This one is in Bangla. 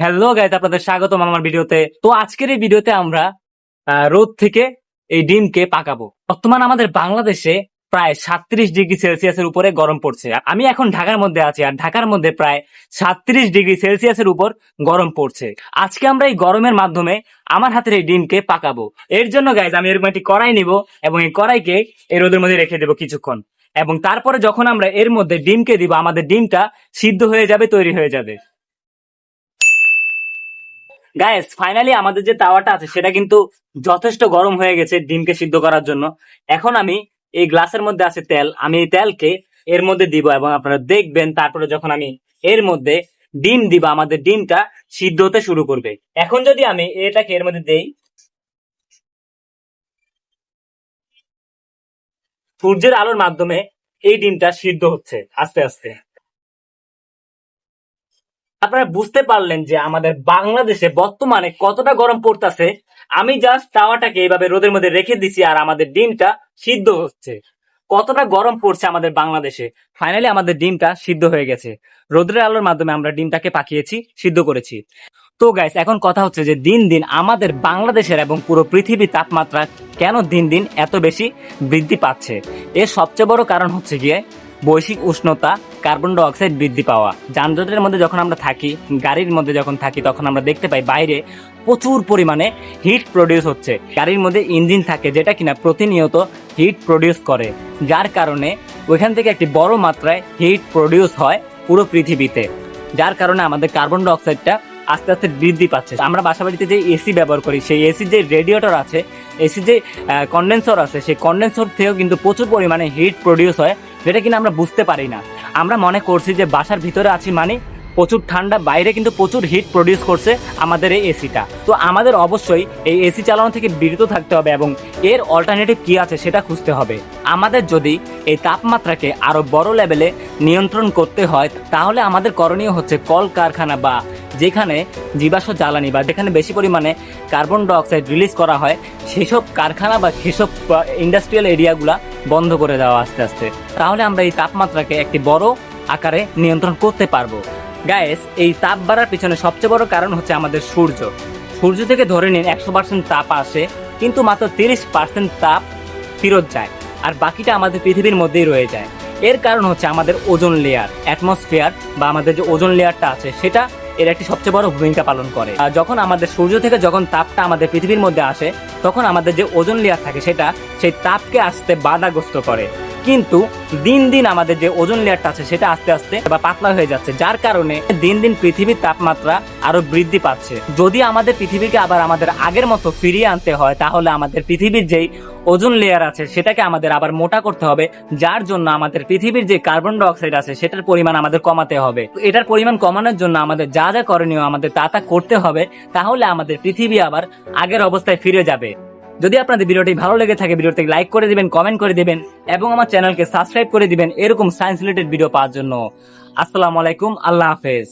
হ্যালো গাইজ আপনাদের স্বাগতম আমার ভিডিওতে। তো আজকের এই ভিডিওতে আমরা রোদ থেকে এই ডিমকে পাকাবো। বর্তমান আমাদের বাংলাদেশে প্রায় সাতত্রিশ ডিগ্রি সেলসিয়াসের উপরে গরম পড়ছে। আমি এখন ঢাকার মধ্যে আছি, আর ঢাকার মধ্যে প্রায় সাতত্রিশ ডিগ্রি সেলসিয়াসের উপর গরম পড়ছে। আজকে আমরা এই গরমের মাধ্যমে আমার হাতের এই ডিমকে পাকাবো। এর জন্য গাইজ আমি এরকম একটি কড়াই নিব এবং এই কড়াইকে এই রোদের মধ্যে রেখে দেবো কিছুক্ষণ। এবং তারপরে যখন আমরা এর মধ্যে ডিমকে দিব, আমাদের ডিমটা সিদ্ধ হয়ে যাবে, তৈরি হয়ে যাবে। গায়েস ফাইনালি আমাদের যে তাওয়াটা আছে, সেটা কিন্তু যথেষ্ট গরম হয়ে গেছে ডিমকে সিদ্ধ করার জন্য। এখন আমি এই গ্লাসের মধ্যে আছে তেল। আমি এই তেলকে এর মধ্যে দিব এবং আপনারা দেখবেন তারপরে যখন আমি এর মধ্যে ডিম দিব, আমাদের ডিমটা সিদ্ধ হতে শুরু করবে। এখন যদি আমি এটাকে এর মধ্যে দেই, সূর্যের আলোর মাধ্যমে এই ডিমটা সিদ্ধ হচ্ছে, আস্তে আস্তে। আপনারা বুঝতে পারলেন যে আমাদের বাংলাদেশে বর্তমানে কতটা গরম পড়তেছে। আমি জাস্ট তাওয়াটাকে এইভাবে রোদের মধ্যে রেখে দিছি আর আমাদের ডিমটা সিদ্ধ হচ্ছে। কতটা গরম পড়ছে আমাদের বাংলাদেশে। ফাইনালি আমাদের ডিমটা সিদ্ধ হয়ে গেছে। রোদের আলোর মাধ্যমে আমরা ডিমটাকে পাকিয়েছি, সিদ্ধ করেছি। তো গাইস এখন কথা হচ্ছে যে দিন দিন আমাদের বাংলাদেশের এবং পুরো পৃথিবীর তাপমাত্রা কেন দিন দিন এত বেশি বৃদ্ধি পাচ্ছে? এর সবচেয়ে বড় কারণ হচ্ছে গিয়ে বৈশ্বিক উষ্ণতা, কার্বন ডাইঅক্সাইড বৃদ্ধি পাওয়া। যানজটের মধ্যে যখন আমরা থাকি, গাড়ির মধ্যে যখন থাকি, তখন আমরা দেখতে পাই বাইরে প্রচুর পরিমাণে হিট প্রডিউস হচ্ছে। গাড়ির মধ্যে ইঞ্জিন থাকে যেটা কিনা প্রতিনিয়ত হিট প্রডিউস করে, যার কারণে ওইখান থেকে একটি বড় মাত্রায় হিট প্রডিউস হয় পুরো পৃথিবীতে, যার কারণে আমাদের কার্বন ডাইঅক্সাইডটা আস্তে আস্তে বৃদ্ধি পাচ্ছে। আমরা বাসা বাড়িতে যে এসি ব্যবহার করি, সেই এসির যে রেডিয়েটর আছে এসি যে কন্ডেন্সর আছে, সেই কন্ডেন্সর থেকেও কিন্তু প্রচুর পরিমাণে হিট প্রডিউস হয় যেটা কিনা আমরা বুঝতে পারি না। আমরা মনে করছি যে বাসার ভিতরে আছি মানে প্রচুর ঠান্ডা, বাইরে কিন্তু প্রচুর হিট প্রডিউস করছে আমাদের এই এসিটা তো আমাদের অবশ্যই এই এসি চালানো থেকে বিরত থাকতে হবে এবং এর অল্টারনেটিভ কি আছে সেটা খুঁজতে হবে। আমাদের যদি এই তাপমাত্রাকে আরও বড় লেভেলে নিয়ন্ত্রণ করতে হয়, তাহলে আমাদের করণীয় হচ্ছে কল কারখানা বা যেখানে জীবাশ্ম জ্বালানি বা যেখানে বেশি পরিমাণে কার্বন ডাইঅক্সাইড রিলিজ করা হয়, সেসব কারখানা বা সেসব ইন্ডাস্ট্রিয়াল এরিয়াগুলা বন্ধ করে দেওয়া আস্তে আস্তে। তাহলে আমরা এই তাপমাত্রাকে একটি বড় আকারে নিয়ন্ত্রণ করতে পারব। গায়েস এই তাপ বাড়ার পিছনে সবচেয়ে বড় কারণ হচ্ছে আমাদের সূর্য। সূর্য থেকে ধরে নিন একশো পার্সেন্ট তাপ আসে, কিন্তু মাত্র তিরিশ পার্সেন্ট তাপ ফেরত যায়, আর বাকিটা আমাদের পৃথিবীর মধ্যেই রয়ে যায়। এর কারণ হচ্ছে আমাদের ওজন লেয়ার অ্যাটমসফিয়ার বা আমাদের যে ওজন লেয়ারটা আছে, সেটা এর একটি সবচেয়ে বড় ভূমিকা পালন করে। যখন আমাদের সূর্য থেকে যখন তাপটা আমাদের পৃথিবীর মধ্যে আসে, তখন আমাদের যে ওজন লেয়ার থাকে সেটা, সেই তাপকে আসতে বাধাগ্রস্ত করে। কিন্তু দিন দিন আমাদের যে ওজন লেয়ারটা আছে সেটা আস্তে আস্তে বা পাতলা হয়ে যাচ্ছে, যার কারণে দিন দিন পৃথিবীর তাপমাত্রা আরও বৃদ্ধি পাচ্ছে। যদি আমাদের পৃথিবীকে আবার আমাদের আগের মতো ফিরিয়ে আনতে হয়, তাহলে আমাদের পৃথিবীর যেই ওজন লেয়ার আছে সেটাকে আমাদের আবার মোটা করতে হবে, যার জন্য আমাদের পৃথিবীর যে কার্বন ডাইঅক্সাইড আছে সেটার পরিমাণ আমাদের কমাতে হবে। এটার পরিমাণ কমানোর জন্য আমাদের যা যা করণীয় আমাদের তা তা করতে হবে, তাহলে আমাদের পৃথিবী আবার আগের অবস্থায় ফিরে যাবে। যদি আপনাদের ভিডিওটি ভালো লেগে থাকে ভিডিওটি লাইক করে দিবেন কমেন্ট করে দিবেন, এবং আমার চ্যানেলকে সাবস্ক্রাইব করে দিবেন এরকম সায়েন্স রিলেটেড ভিডিও পাওয়ার জন্য। আসসালামু আলাইকুম, আল্লাহ হাফেজ।